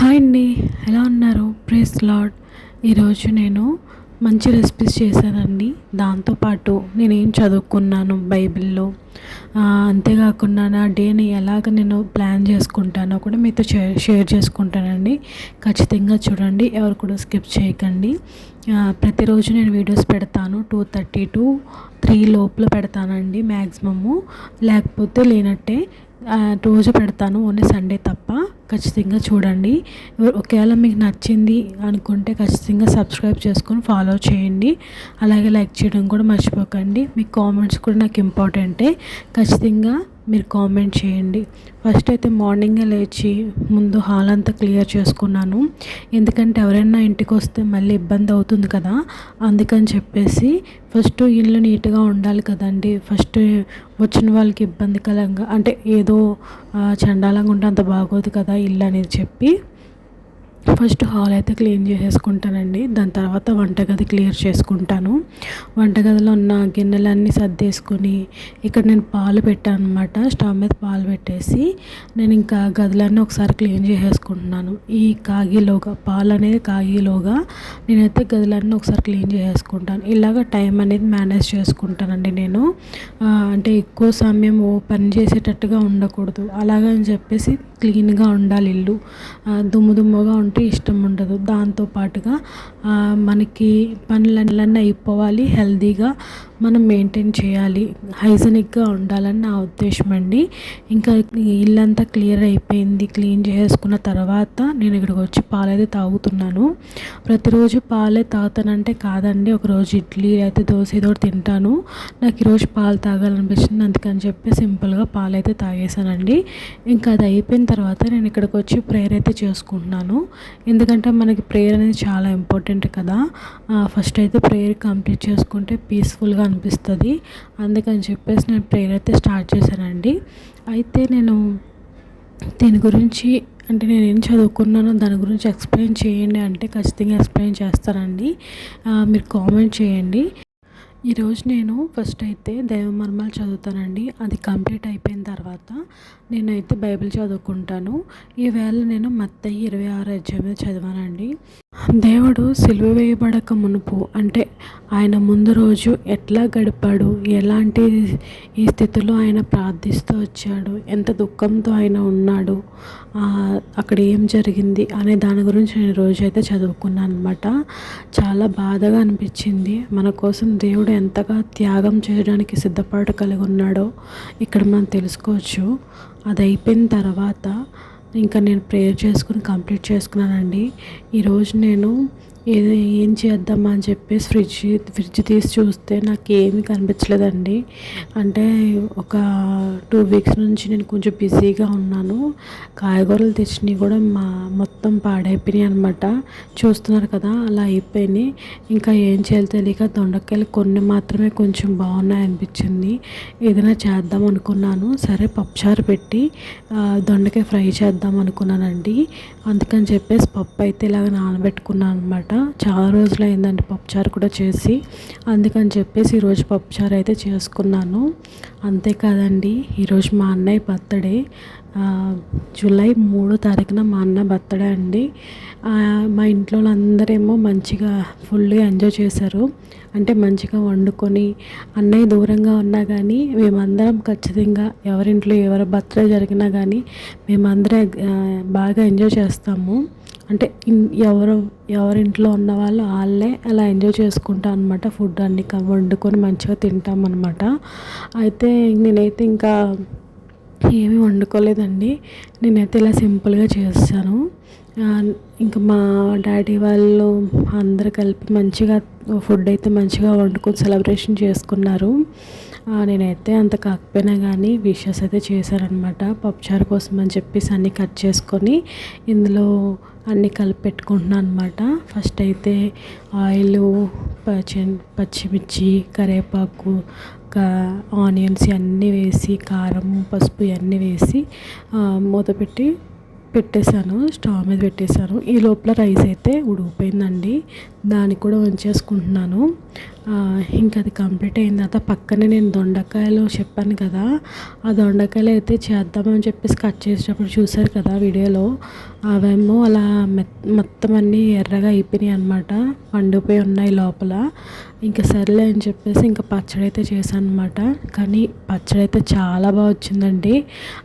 Hi అండి. ఎలా ఉన్నారు? Praise lord. ఈరోజు నేను మంచి రెసిపీస్ చేశానండి. దాంతోపాటు నేనేం చదువుకున్నాను బైబిల్లో. అంతేకాకుండా నా డేని ఎలాగ నేను ప్లాన్ చేసుకుంటానో కూడా మీతో షేర్ చేసుకుంటానండి. ఖచ్చితంగా చూడండి. ఎవరు కూడా స్కిప్ చేయకండి. ప్రతిరోజు నేను వీడియోస్ పెడతాను. టూ థర్టీ టు త్రీ లోపల పెడతానండి మ్యాక్సిమము లేకపోతే లేనట్టే రోజు పెడతాను ఓన్లీ సండే తప్ప. ఖచ్చితంగా చూడండి. ఒకవేళ మీకు నచ్చింది అనుకుంటే ఖచ్చితంగా సబ్స్క్రైబ్ చేసుకొని ఫాలో చేయండి. అలాగే లైక్ చేయడం కూడా మర్చిపోకండి. మీ కామెంట్స్ కూడా నాకు ఇంపార్టెంటే ఖచ్చితంగా మీరు కామెంట్ చేయండి. ఫస్ట్ అయితే మార్నింగే లేచి ముందు హాల్ అంతా క్లియర్ చేసుకున్నాను. ఎందుకంటే ఎవరైనా ఇంటికి వస్తే మళ్ళీ ఇబ్బంది అవుతుంది కదా. అందుకని చెప్పేసి ఫస్ట్ ఇల్లు నీట్గా ఉండాలి కదండి. ఫస్ట్ వచ్చిన వాళ్ళకి ఇబ్బందికరంగా అంటే ఏదో చండాలంగా ఉంటే అంత బాగోదు కదా ఇల్లు అనేది చెప్పి. ఫస్ట్ హాల్ అయితే క్లీన్ చేసేసుకుంటానండి. దాని తర్వాత వంటగది క్లియర్ చేసుకుంటాను. వంటగదిలో ఉన్న గిన్నెలన్నీ సర్దేసుకొని ఇక్కడ నేను పాలు పెట్టాను అనమాట స్టవ్ మీద పాలు పెట్టేసి నేను ఇంకా గదులన్నీ ఒకసారి క్లీన్ చేసేసుకుంటున్నాను. ఈ కాగిలోగా పాలు అనేది కాగిలోగా నేనైతే గదులన్నీ ఒకసారి క్లీన్ చేసేసుకుంటాను. ఇలాగ టైం అనేది మేనేజ్ చేసుకుంటానండి నేను. అంటే ఎక్కువ సమయం పని చేసేటట్టుగా ఉండకూడదు. అలాగని చెప్పేసి క్లీన్గా ఉండాలి ఇల్లు. దుమ్ము దుమ్ముగా ఉంటే ఇష్టం ఉండదు. దాంతో పాటుగా మనకి పనులన్నీ అయిపోవాలి. హెల్తీగా మనం మెయింటైన్ చేయాలి. హైజనిక్గా ఉండాలని నా ఉద్దేశం అండి. ఇంకా ఇల్లంతా క్లియర్ అయిపోయింది. క్లీన్ చేసుకున్న తర్వాత నేను ఇక్కడికి వచ్చి పాలైతే తాగుతున్నాను. ప్రతిరోజు పాలే తాగుతానంటే కాదండి. ఒకరోజు ఇడ్లీ అయితే దోశ ఏదో తింటాను. నాకు ఈరోజు పాలు తాగాలనిపించింది. అందుకని చెప్పి సింపుల్గా పాలైతే తాగేసానండి ఇంకా అది అయిపోయిన తర్వాత నేను ఇక్కడికి వచ్చి ప్రేయర్ అయితే చేసుకుంటున్నాను. ఎందుకంటే మనకి ప్రేయర్ అనేది చాలా ఇంపార్టెంట్ కదా. ఫస్ట్ అయితే ప్రేయర్ కంప్లీట్ చేసుకుంటే పీస్ఫుల్గా అనిపిస్తుంది. అందుకని చెప్పేసి నేను ప్రేయర్ అయితే స్టార్ట్ చేశానండి. అయితే నేను దీని గురించి అంటే నేను ఏం చదువుకున్నానో దాని గురించి ఎక్స్ప్లెయిన్ చేయండి అంటే ఖచ్చితంగా ఎక్స్ప్లెయిన్ చేస్తానండి. మీరు కామెంట్ చేయండి. ఈరోజు నేను ఫస్ట్ అయితే దైవమర్మాలు చదువుతానండి. అది కంప్లీట్ అయిపోయిన తర్వాత నేనైతే బైబిల్ చదువుకుంటాను. ఈవేళ నేను మత్తయ్య ఇరవై ఆరు అధ్యాయం చదివానండి. దేవుడు సిలువ వేయబడక మునుపు అంటే ఆయన ముందు రోజు ఎట్లా గడిపాడు? ఎలాంటి ఈ స్థితిలో ఆయన ప్రార్థిస్తూ వచ్చాడు? ఎంత దుఃఖంతో ఆయన ఉన్నాడు? అక్కడ ఏం జరిగింది? అనే దాని గురించి నేను రోజు అయితే చదువుకున్నాను అనమాట చాలా బాధగా అనిపించింది. మన కోసం దేవుడు ఎంతగా త్యాగం చేయడానికి సిద్ధపాటు కలిగి ఉన్నాడో ఇక్కడ మనం తెలుసుకోవచ్చు. అది అయిపోయిన తర్వాత ఇంకా నేను ప్రేయర్ చేసుకుని కంప్లీట్ చేసుకున్నానండి. ఈరోజు నేను ఏదో ఏం చేద్దామా అని చెప్పేసి ఫ్రిడ్జ్ ఫ్రిడ్జ్ తీసి చూస్తే నాకు ఏమీ కనిపించలేదండి. అంటే ఒక టూ వీక్స్ నుంచి నేను కొంచెం బిజీగా ఉన్నాను. కాయగూరలు తెచ్చినవి కూడా మా మొత్తం పాడైపోయినాయి అనమాట చూస్తున్నారు కదా అలా అయిపోయినాయి. ఇంకా ఏం చేయాలో తెలియక దొండకాయలు కొన్ని మాత్రమే కొంచెం బాగున్నాయి అనిపించింది. ఏదైనా చేద్దాం అనుకున్నాను. సరే పప్పుచారు పెట్టి దొండకాయ ఫ్రై చేద్దాం అనుకున్నానండి. అందుకని చెప్పేసి పప్పు అయితే ఇలా ఇలాగ నానబెట్టుకున్నాను అనమాట చాలా రోజులు అయిందండి పప్పుచారు కూడా చేసి. అందుకని చెప్పేసి ఈరోజు పప్పుచారు అయితే చేసుకున్నాను. అంతేకాదండి ఈరోజు మా అన్నయ్య బర్త్డే. జూలై మూడో తారీఖున మా అన్న బర్త్డే అండి. మా ఇంట్లో అందరేమో మంచిగా ఫుల్గా ఎంజాయ్ చేశారు. అంటే మంచిగా వండుకొని అన్నయ్య దూరంగా ఉన్నా కానీ మేమందరం ఖచ్చితంగా ఎవరింట్లో ఎవరి బర్త్డే జరిగినా కానీ మేమందరం బాగా ఎంజాయ్ చేస్తాము. అంటే ఎవరు ఎవరింట్లో ఉన్న వాళ్ళు వాళ్ళే అలా ఎంజాయ్ చేసుకుంటాం అనమాట ఫుడ్ అన్ని వండుకొని మంచిగా తింటాం అనమాట అయితే నేనైతే ఇంకా ఏమీ వండుకోలేదండి. నేనైతే ఇలా సింపుల్గా చేస్తాను. ఇంకా మా డాడీ వాళ్ళు అందరు కలిపి మంచిగా ఫుడ్ అయితే మంచిగా వండుకొని సెలబ్రేషన్ చేసుకున్నారు. నేనైతే అంత కాకపోయినా కానీ విషెస్ అయితే చేశారనమాట పప్పుచారు కోసం అని చెప్పేసి అన్నీ కట్ చేసుకొని ఇందులో అన్నీ కలిపి పెట్టుకుంటున్నాను అనమాట ఫస్ట్ అయితే ఆయిల్ పచ్చి పచ్చిమిర్చి కరివేపాకు ఆనియన్స్ అన్నీ వేసి కారం పసుపు ఇవన్నీ వేసి మూత పెట్టి పెట్టేశాను. స్టవ్ మీద పెట్టేశాను. ఈ లోపల రైస్ అయితే ఉడికిపోయిందండి. దాన్ని కూడా వంచేసుకుంటున్నాను. ఇంకా అది కంప్లీట్ అయిన తర్వాత పక్కనే నేను దొండకాయలు చెప్పాను కదా ఆ దొండకాయలు అయితే చేద్దామని చెప్పేసి కట్ చేసేటప్పుడు చూశారు కదా వీడియోలో అవేమో అలా మొత్తం అన్నీ ఎర్రగా అయిపోయినాయి అనమాట పండిపోయి ఉన్నాయి లోపల. ఇంకా సర్లే అని చెప్పేసి ఇంకా పచ్చడి అయితే చేశాను అనమాట కానీ పచ్చడి అయితే చాలా బాగా వచ్చిందండి.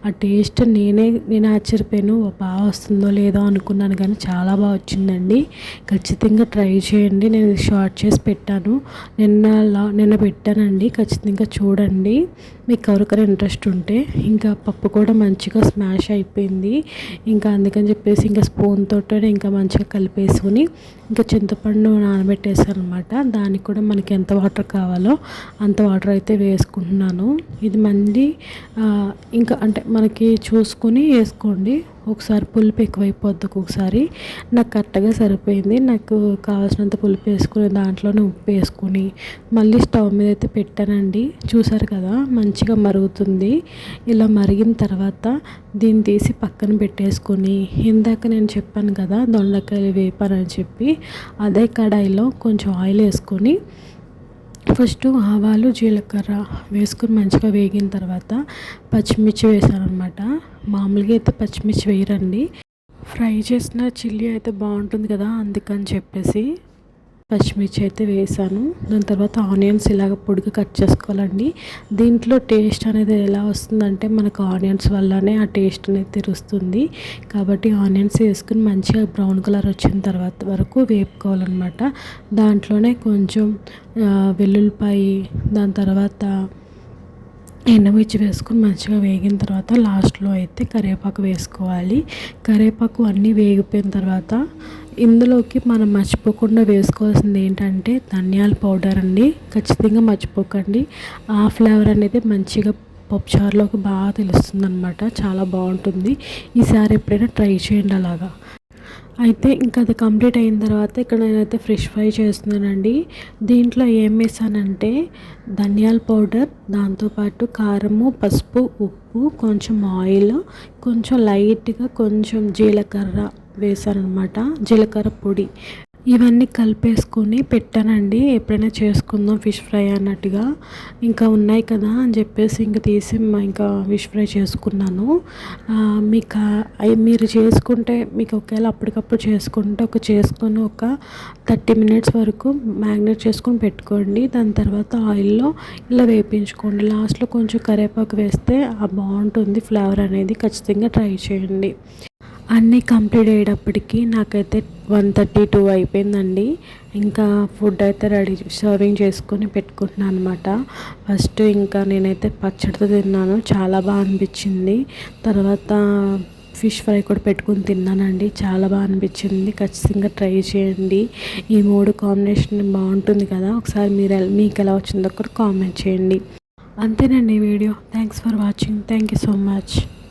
ఆ టేస్ట్ నేనే నేను ఆశ్చర్యపోయాను బాగా వస్తుందో లేదో అనుకున్నాను కానీ చాలా బాగా వచ్చిందండి. ఖచ్చితంగా ట్రై చేయండి నేను షార్ట్ చేసి పెట్టాను. నిన్న నిన్న పెట్టానండి. ఖచ్చితంగా చూడండి. మీకు ఎవరికైనా ఇంట్రెస్ట్ ఉంటే ఇంకా పప్పు కూడా మంచిగా స్మాష్ అయిపోయింది. ఇంకా అందుకని చెప్పేసి ఇంకా స్పూన్ తోటే ఇంకా మంచిగా కలిపేసుకుని ఇంకా చింతపండు నానబెట్టేసాను అనమాట దానికి కూడా మనకి ఎంత వాటర్ కావాలో అంత వాటర్ అయితే వేసుకుంటున్నాను. ఇది మళ్ళీ ఇంకా అంటే మనకి చూసుకొని వేసుకోండి. ఒకసారి పులుపు ఎక్కువైపోద్ది ఒక్కొక్కసారి. నాకు కరెక్ట్గా సరిపోయింది. నాకు కావాల్సినంత పులుపు వేసుకుని దాంట్లోనే ఉప్పు వేసుకుని మళ్ళీ స్టవ్ మీద అయితే పెట్టానండి. చూసారు కదా మంచిగా మరుగుతుంది. ఇలా మరిగిన తర్వాత దీన్ని తీసి పక్కన పెట్టేసుకొని ఇందాక నేను చెప్పాను కదా దొండకాయలు వేపానని చెప్పి అదే కడాయిలో కొంచెం ఆయిల్ వేసుకొని ఫస్ట్ ఆవాలు జీలకర్ర వేసుకుని మంచిగా వేగిన తర్వాత పచ్చిమిర్చి వేసాను అనమాట మామూలుగా అయితే పచ్చిమిర్చి వేయరండి. ఫ్రై చేసిన చిల్లీ అయితే బాగుంటుంది కదా అందుకని చెప్పేసి పచ్చిమిర్చి అయితే వేసాను. దాని తర్వాత ఆనియన్స్ ఇలాగ పొడిగా కట్ చేసుకోవాలండి. దీంట్లో టేస్ట్ అనేది ఎలా వస్తుందంటే మనకు ఆనియన్స్ వల్లనే ఆ టేస్ట్ అనేది తెరుస్తుంది కాబట్టి ఆనియన్స్ వేసుకుని మంచిగా బ్రౌన్ కలర్ వచ్చిన తర్వాత వరకు వేపుకోవాలన్నమాట. దాంట్లోనే కొంచెం వెల్లుల్లిపాయి దాని తర్వాత ఎండమిర్చి వేసుకొని మంచిగా వేగిన తర్వాత లాస్ట్లో అయితే కరివేపాకు వేసుకోవాలి. కరివేపాకు అన్నీ వేగిపోయిన తర్వాత ఇందులోకి మనం మర్చిపోకుండా వేసుకోవాల్సింది ఏంటంటే ధనియాల పౌడర్ అండి. ఖచ్చితంగా మర్చిపోకండి. ఆ ఫ్లేవర్ అనేది మంచిగా పప్పుచారులోకి బాగా తెలుస్తుంది అనమాట చాలా బాగుంటుంది. ఈసారి ఎప్పుడైనా ట్రై చేయండి అలాగా. అయితే ఇంకా అది కంప్లీట్ అయిన తర్వాత ఇక్కడ నేనైతే ఫ్రెష్ ఫ్రై చేస్తున్నానండి. దీంట్లో ఏం వేసానంటే ధనియాల పౌడర్ దాంతోపాటు కారము పసుపు ఉప్పు కొంచెం ఆయిల్ కొంచెం లైట్గా కొంచెం జీలకర్ర వేసానమాట జీలకర్ర పొడి. ఇవన్నీ కలిపేసుకొని పెట్టానండి. ఎప్పుడైనా చేసుకుందాం ఫిష్ ఫ్రై అన్నట్టుగా. ఇంకా ఉన్నాయి కదా అని చెప్పేసి ఇంకా తీసి ఇంకా ఫిష్ ఫ్రై చేసుకున్నాను. మీకు మీరు చేసుకుంటే మీకు ఒకవేళ అప్పటికప్పుడు చేసుకుంటే ఒక చేసుకొని ఒక థర్టీ మినిట్స్ వరకు మ్యాగ్నేట్ చేసుకొని పెట్టుకోండి. దాని తర్వాత ఆయిల్లో ఇలా వేపించుకోండి. లాస్ట్లో కొంచెం కరివేపాకు వేస్తే బాగుంటుంది. ఫ్లేవర్ అనేది ఖచ్చితంగా ట్రై చేయండి. అన్నీ కంప్లీట్ అయ్యేటప్పటికి నాకైతే వన్ థర్టీ టూ అయిపోయిందండి. ఇంకా ఫుడ్ అయితే రెడీ సర్వింగ్ చేసుకొని పెట్టుకుంటున్నాను అనమాట ఫస్ట్ ఇంకా నేనైతే పచ్చడితో తిన్నాను. చాలా బాగా అనిపించింది. తర్వాత ఫిష్ ఫ్రై కూడా పెట్టుకుని తిన్నానండి. చాలా బాగా అనిపించింది. ఖచ్చితంగా ట్రై చేయండి. ఈ మూడు కాంబినేషన్ బాగుంటుంది కదా. ఒకసారి మీరు మీకు ఎలా వచ్చిందో కూడా కామెంట్ చేయండి. అంతేనండి video. Thanks for watching thank you so much